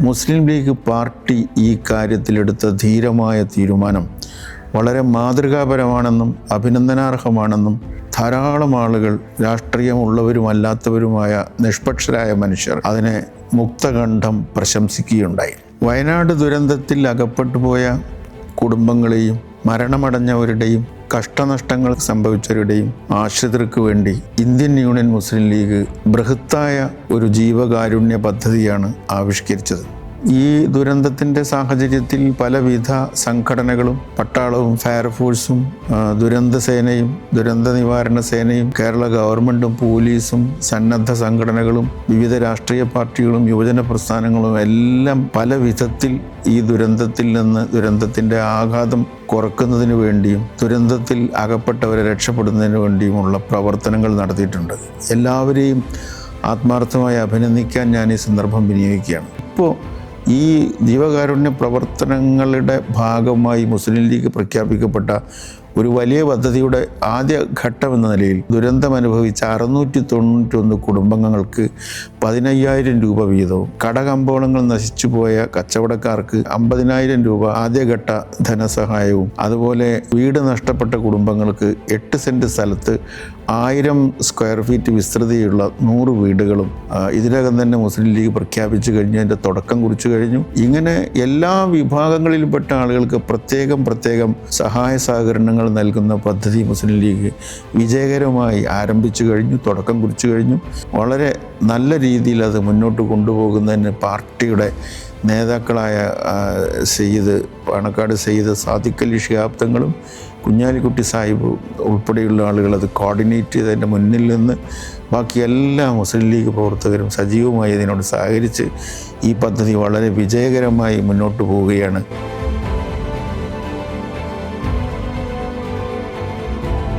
മുസ്ലിം league party ഈ കാര്യത്തിലെടുത്ത ധീരമായ തീരുമാനം വളരെ മാതൃകാപരമാണെന്നും അഭിനന്ദനാർഹമാണെന്നും ധാരാളം ആളുകൾ രാഷ്ട്രീയമുള്ളവരുമല്ലാത്തവരുമായ നിഷ്പക്ഷരായ മനുഷ്യർ അതിനെ മുക്തകണ്ഠം പ്രശംസിക്കുകയുണ്ടായി. വയനാട് ദുരന്തത്തിൽ അകപ്പെട്ടുപോയ കുടുംബങ്ങളെയും മരണമടഞ്ഞവരുടെയും കഷ്ടനഷ്ടങ്ങൾ സംഭവിച്ചവരുടെയും ആശ്രിതർക്ക് വേണ്ടി ഇന്ത്യൻ യൂണിയൻ മുസ്ലിം ലീഗ് ബൃഹത്തായ ഒരു ജീവകാരുണ്യ പദ്ധതിയാണ് ആവിഷ്കരിച്ചത്. ഈ ദുരന്തത്തിന്റെ സാഹചര്യത്തിൽ പലവിധ സംഘടനകളും പട്ടാളവും ഫയർഫോഴ്സും ദുരന്ത സേനയും ദുരന്ത നിവാരണ സേനയും കേരള ഗവൺമെന്റും പോലീസും സന്നദ്ധ സംഘടനകളും വിവിധ രാഷ്ട്രീയ പാർട്ടികളും യുവജന പ്രസ്ഥാനങ്ങളും എല്ലാം പല വിധത്തിൽ ഈ ദുരന്തത്തിൽ നിന്ന് ദുരന്തത്തിന്റെ ആഘാതം കുറക്കുന്നതിന് വേണ്ടിയും ദുരന്തത്തിൽ അകപ്പെട്ടവരെ രക്ഷപ്പെടുന്നതിന് വേണ്ടിയുമുള്ള പ്രവർത്തനങ്ങൾ നടത്തിയിട്ടുണ്ട്. എല്ലാവരെയും ആത്മാർത്ഥമായി അഭിനന്ദിക്കാൻ ഞാൻ ഈ സന്ദർഭം വിനിയോഗിക്കുകയാണ്. ഇപ്പോൾ ഈ ജീവകാരുണ്യ പ്രവർത്തനങ്ങളുടെ ഭാഗമായി മുസ്ലിം ലീഗ് പ്രഖ്യാപിക്കപ്പെട്ട ഒരു വലിയ പദ്ധതിയുടെ ആദ്യ ഘട്ടം എന്ന നിലയിൽ ദുരന്തം അനുഭവിച്ച അറുന്നൂറ്റി തൊണ്ണൂറ്റൊന്ന് കുടുംബങ്ങൾക്ക് പതിനയ്യായിരം രൂപ വീതവും കടകമ്പോളങ്ങൾ നശിച്ചുപോയ കച്ചവടക്കാർക്ക് അമ്പതിനായിരം രൂപ ആദ്യഘട്ട ധനസഹായവും അതുപോലെ വീട് നഷ്ടപ്പെട്ട കുടുംബങ്ങൾക്ക് എട്ട് സെന്റ് സ്ഥലത്ത് ആയിരം സ്ക്വയർ ഫീറ്റ് വിസ്തൃതിയുള്ള നൂറ് വീടുകളും ഇതിനകം തന്നെ മുസ്ലിം ലീഗ് പ്രഖ്യാപിച്ചു കഴിഞ്ഞതിന്റെ തുടക്കം കുറിച്ചു കഴിഞ്ഞു. ഇങ്ങനെ എല്ലാ വിഭാഗങ്ങളിൽപ്പെട്ട ആളുകൾക്ക് പ്രത്യേകം പ്രത്യേകം സഹായ സഹകരണങ്ങൾ നൽകുന്ന പദ്ധതി മുസ്ലിം ലീഗ് വിജയകരമായി ആരംഭിച്ചു കഴിഞ്ഞു തുടക്കം കുറിച്ചു കഴിഞ്ഞു. വളരെ നല്ല രീതിയിൽ അത് മുന്നോട്ട് കൊണ്ടുപോകുന്നതിന് പാർട്ടിയുടെ നേതാക്കളായ സെയ്ദ് പാണക്കാട് സെയ്ദ് സാദിഖ് അലി കുഞ്ഞാലിക്കുട്ടി സാഹിബ് ഉൾപ്പെടെയുള്ള ആളുകൾ അത് കോർഡിനേറ്റ് ചെയ്തതിന്റെ മുന്നിൽ നിന്ന് ബാക്കി എല്ലാ മുസ്ലിം ലീഗ് പ്രവർത്തകരും സജീവമായി അതിനോട് സഹകരിച്ച് ഈ പദ്ധതി വളരെ വിജയകരമായി മുന്നോട്ട് പോവുകയാണ്.